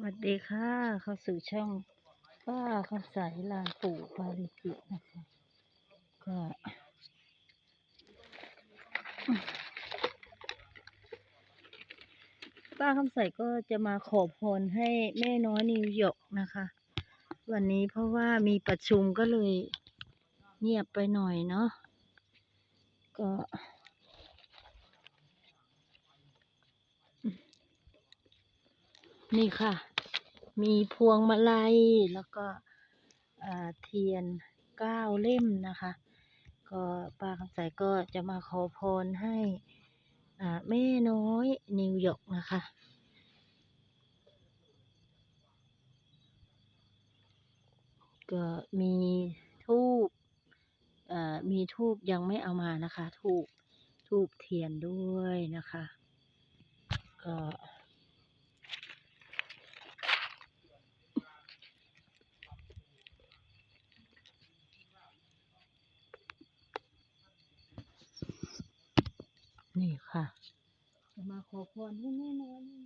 วัสดีค่ะ เข้าสู่ช่องป้าคำใสลานปู่ปาริจิตนะคะก็ป้าคำใสก็จะมาขอพรให้แม่น้อยนิวยอร์กนะคะ วันนี้เพราะว่ามีประชุมก็เลยเงียบไปหน่อยเนาะก็ นี่ค่ะ มีพวงมาลัยแล้วก็เทียนเก้าเล่มนะคะ ก็ป้าคำใสก็จะมาขอพรให้แม่น้อยนิวยอร์กนะคะก็มีทูบอ่ามีทูบยังไม่เอามานะคะ ทูบทูบเทียนด้วยนะคะ ก็ นี่ค่ะ จะมาขอพรให้แม่น้อยนิ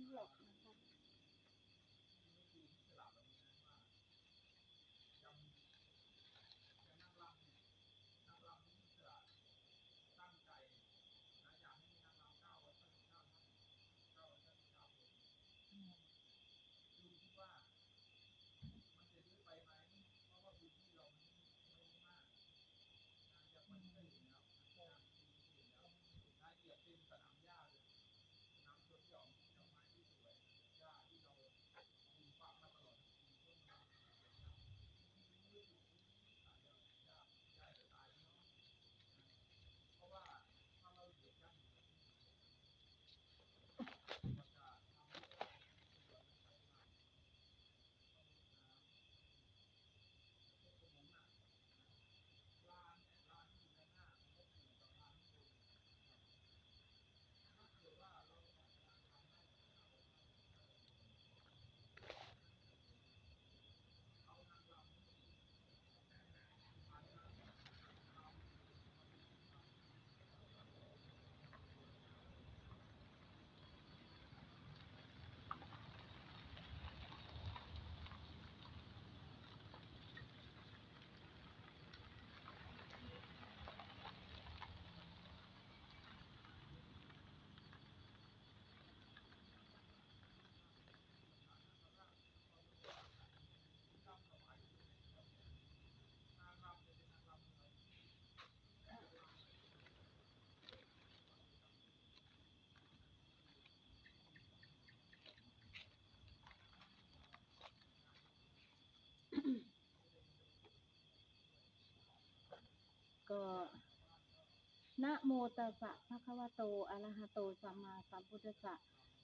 นะโมตัสสะภะคะวะโต อะระหะโต สัมมาสัมพุทธัสสะ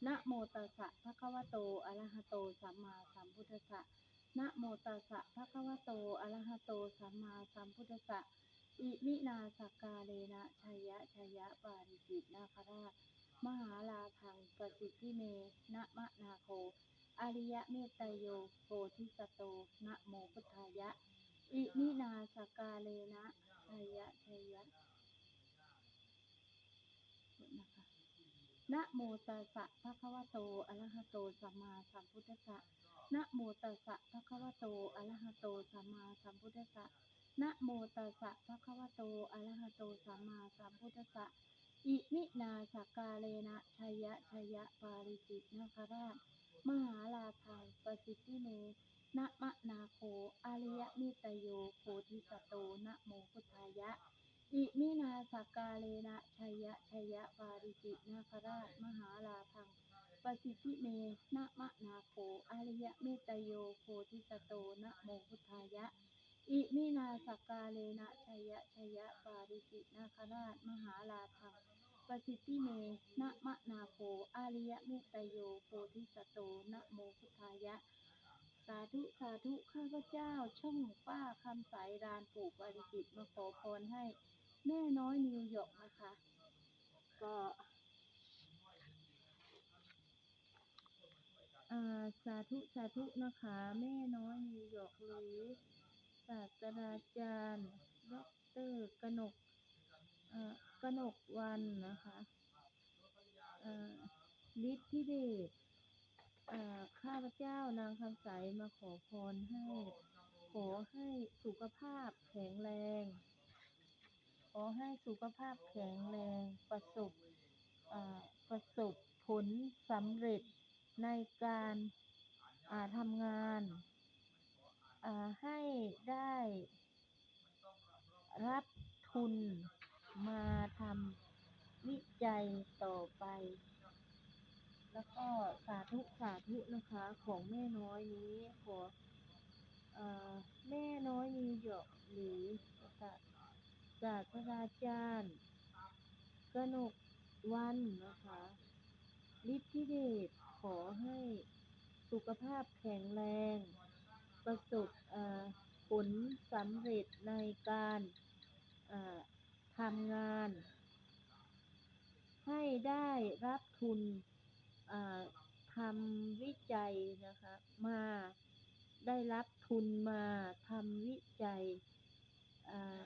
นะโมตัสสะภะคะวะโต อะระหะโต สัมมาสัมพุทธัสสะ นะโมตัสสะภะคะวะโต อะระหะโต สัมมาสัมพุทธัสสะ อิมินาสกกาเลนะชัยยะชัยยะปาริจิตนาคราช มหาลาพังปสิทธิเม นะมะนาโค อริยเมตตโยโพธิสโต นะโมพุทธายะ อิมินาสกกาเลนะชัยยะชัยยะ นะคะ นะโมตัสสะภะคะวะโต อะระหะโต สัมมาสัมพุทธัสสะ นะโมตัสสะภะคะวะโต อะระหะโต สัมมาสัมพุทธัสสะ นะโมตัสสะภะคะวะโต อะระหะโต สัมมาสัมพุทธัสสะ อิมินาสกกาเลนะชัยยะชัยยะปาริจิตนาคราช มหาลาภังประสิทธิเมนะมะนาโคอาริยมิตโยโพธิสตโตนะโมพุทธายะ อิมินาสกกาเลนะชัยยะชัยยะปาริจิตนาคราชมหาลาภังปสิทธิเมนะมะนาโคอาริยเมตโยโพธิสโตนะโมพุทธายะ อิมินาสกกาเลนะชัยยะชัยยะปาริจิตนาคราชมหาลาภังปสิทธิเมนะมะนาโคอาริยเมตโยโพธิสโตนะโมพุทธายะ สาธุสาธุข้าพเจ้าช่องป้าคำสายรานปู่ปาริจิตมาขอพรให้ แม่น้อยนิวยอร์กนะคะ ก็สาธุสาธุนะคะ แม่น้อยนิวยอร์กหรือศาสตราจารย์ดอกเตอรกนกกนกวันนะคะฤทธิเดชข้าพเจ้านางคำใสมาขอพรให้ ขอให้สุขภาพแข็งแรง ขอให้สุขภาพแข็งแรงประสบประสบผลสำเร็จในการาทำงานาให้ได้รับทุนมาทำวิจัยต่อไป แล้วก็สาธุสาธุนะคะของแม่น้อยนี้ขออแม่น้อยนิวยอร์กหรือศา ศาสตราจารย์กนกวันนะคะฤทธิเดชขอให้สุขภาพแข็งแรง ประสบผลสำเร็จในการทำงาน ให้ได้รับทุนทำวิจัยนะคะมาได้รับทุนมาทำวิจัยอ่า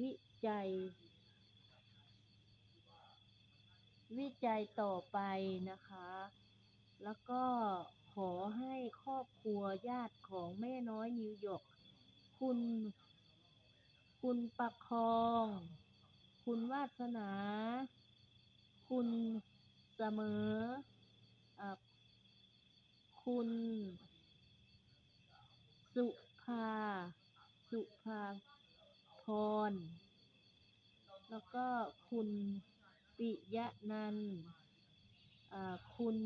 วิจัย วิจัยต่อไปนะคะ แล้วก็ขอให้ครอบครัวญาติของแม่น้อยนิวยอร์กคุณ คุณประคอง คุณวาสนา คุณเสมออ่าคุณสุภา สุภา พร แล้วก็คุณปิยะนันอ่าคุณ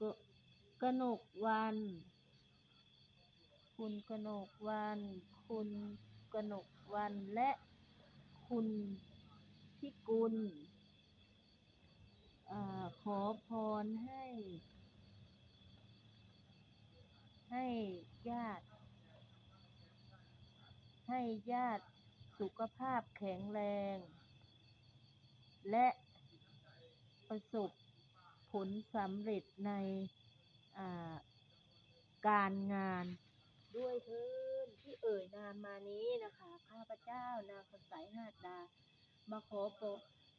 กกนกวัน คุณกนกวัน คุณกนกวันและคุณพิกุลอ่าขอพรให้ ให้ญาติ ให้ญาติสุขภาพแข็งแรง และประสบผลสำเร็จในการงานด้วยเถิดที่เอ่ยนามมานี้นะคะ ข้าพเจ้านางคำใสหาดดา มาขอป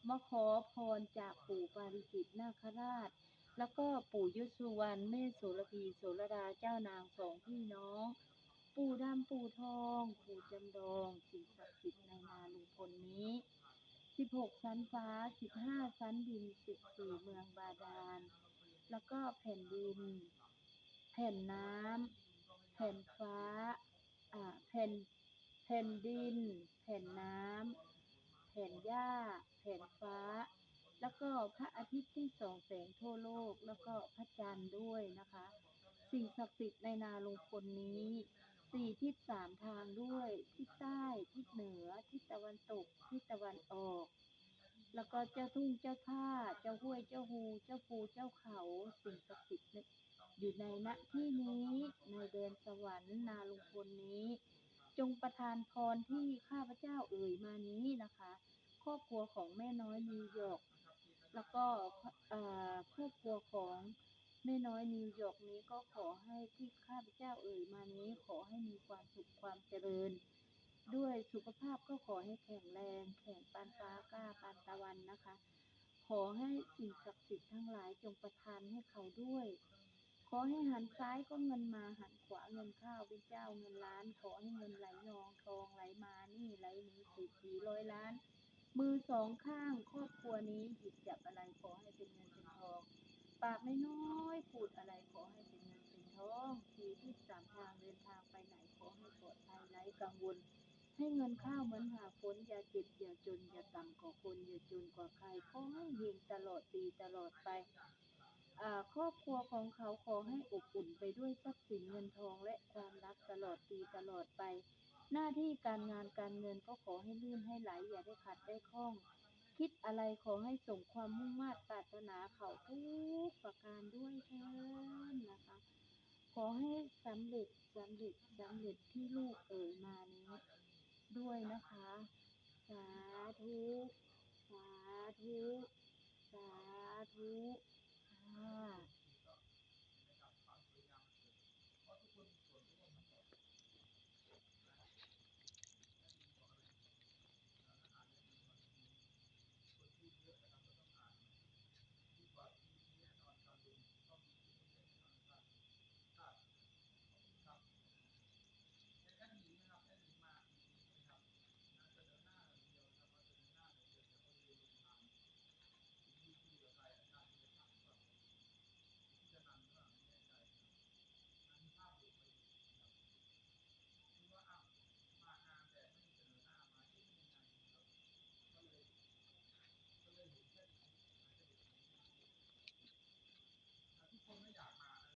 มาขอพรจากปู่ปาริจิตนาคราช แล้วก็ปู่ยศสุวรรณแม่โสระพีโสระดาเจ้านางสองพี่น้อง ปู่ดำปู่ทอง ปู่จำลองสิ่งศักดิ์สิทธิ์ในนาลุงพลนี้สิบหกชั้นฟ้าสิบห้าชั้นดินสิบสี่เมืองบาดาล แล้วก็แผ่นดิน แผ่นน้ำ แผ่นฟ้า อ่า แผ่น แผ่นดิน แผ่นน้ำ แผ่นหญ้า แผ่นฟ้า แล้วก็พระอาทิตย์ที่ส่องแสงทั่วโลก แล้วก็พระจันทร์ด้วยนะคะ สิ่งศักดิ์สิทธิ์ในนาลุงพลนี้ สี่ทิศสามทางด้วย ทิศใต้ทิศเหนือ ทิศตะวันตก ทิศตะวันออก แล้วก็เจ้าทุ่งเจ้าท่า เจ้าห้วยเจ้าฮูเจ้าภูเจ้าเขาสิ่งศักดิ์สิทธิ์นี่ยอยู่ในณที่นี้ในแดนสวรรค์นาลุงพลนี้ จงประทานพรที่ข้าพเจ้าเอ่ยมานี้นะคะ ครอบครัวของแม่น้อยนิวยอร์กแล้วก็ครอบครัวของ แม่น้อยนิวยอร์กนี้ก็ขอให้ที่ข้าพเจ้าเอ่ยมานี้ขอให้มีความสุขความเจริญ ด้วยสุขภาพก็ขอให้แข็งแรง แข็งปานฟ้ากล้าปานตะวันนะคะ ขอให้สิ่งศักดิ์สิทธิ์ทั้งหลายจงประทานให้เขาด้วย ขอให้หันซ้ายก็เงินมาหันขวาเงินเข้าเป็นเจ้าเงินล้าน ขอให้เงินไหลนองทองไหลมานี่ไหลหนีสิบสี่ร้อยล้าน มือสองข้างครอบครัวนี้หยิบจับอะไรขอให้เป็นเงินเป็นทอง ปากน้อยๆพูดอะไรขอให้เป็นเงินเป็นทองสี่ทิศสามทางเดินทางไปไหนขอให้ปลอดภัยไร้กังวล ให้เงินข้าวเหมือนหาฝนอย่าเจ็บอย่าจนอย่าต่ำกว่าคนอย่าจนกว่าใครขอให้เฮงตลอดปีตลอดไปอ่าครอบครัวของเขาขอให้อบอุ่นไปด้วยทรัพย์สินเงินทองและความรักตลอดปีตลอดไป หน้าที่การงานการเงินก็ขอให้ลื่นให้ไหลอย่าได้ขัดได้ข้อง คิดอะไรขอให้สมความมุ่งมา่ปรารถนาเขาทุกประการด้วยเถินนะคะ ขอให้สำเร็จสำเร็จสำเร็จที่ลูกเอ่ยมานี้ด้วยนะคะ สาธุสาธุสาธุ